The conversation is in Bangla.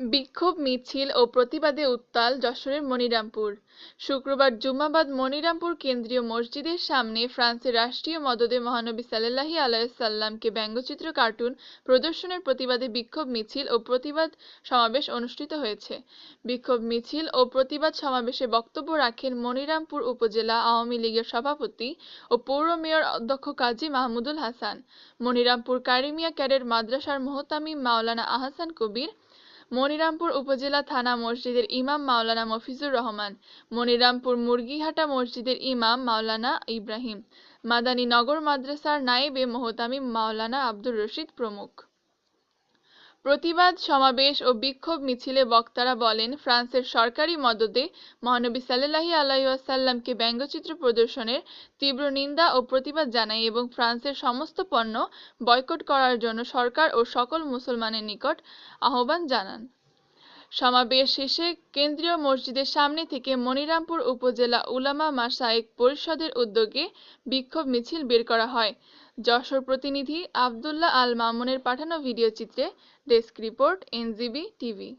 বিক্ষোভ, মিছিল ও প্রতিবাদে উত্তাল যশোরের মনিরামপুর। শুক্রবার জুম্মাবাদ মনিরামপুর কেন্দ্রীয় মসজিদের সামনে ফ্রান্সের রাষ্ট্রীয় মদদে মহানবী সাল্লাহি আলাইসাল্লামকে ব্যঙ্গচিত্র, কার্টুন প্রদর্শনের প্রতিবাদে বিক্ষোভ, মিছিল ও প্রতিবাদ সমাবেশ অনুষ্ঠিত হয়েছে। বিক্ষোভ, মিছিল ও প্রতিবাদ সমাবেশে বক্তব্য রাখেন মনিরামপুর উপজেলা আওয়ামী লীগের সভাপতি ও পৌর মেয়র অধ্যক্ষ কাজী মাহমুদুল হাসান। মনিরামপুর কারিমিয়া ক্যাডেট মাদ্রাসার মোহতামিম মাওলানা আহসান কবির মনিরামপুর উপজেলা থানা মসজিদের ইমাম মাওলানা মফিজুর রহমান, মনিরামপুর মুরগিহাটা মসজিদের ইমাম মাওলানা ইব্রাহিম মাদানী নগর মাদ্রাসার নায়েবে মোহতামিম মাওলানা আব্দুর রশিদ প্রমুখ। প্রতিবাদ, সমাবেশ ও বিক্ষোভ মিছিলে বক্তারা বলেন, ফ্রান্সের সরকারি মদদে মহানবী সাল্লাহি আলাইসাল্লামকে ব্যঙ্গচিত্র প্রদর্শনের তীব্র নিন্দা ও প্রতিবাদ জানায় এবং ফ্রান্সের সমস্ত পণ্য বয়কট করার জন্য সরকার ও সকল মুসলমানের নিকট আহ্বান জানান। সমাবেশ শেষে কেন্দ্রীয় মসজিদের সামনে থেকে মনিরামপুর উপজেলা উলামা মাসায়েক পরিষদের উদ্যোগে বিক্ষোভ মিছিল বের করা হয়। যশোর প্রতিনিধি আবদুল্লাহ আল মামুনের পাঠানো ভিডিও চিত্রে ডেস্ক রিপোর্ট, এনজিবি টিভি।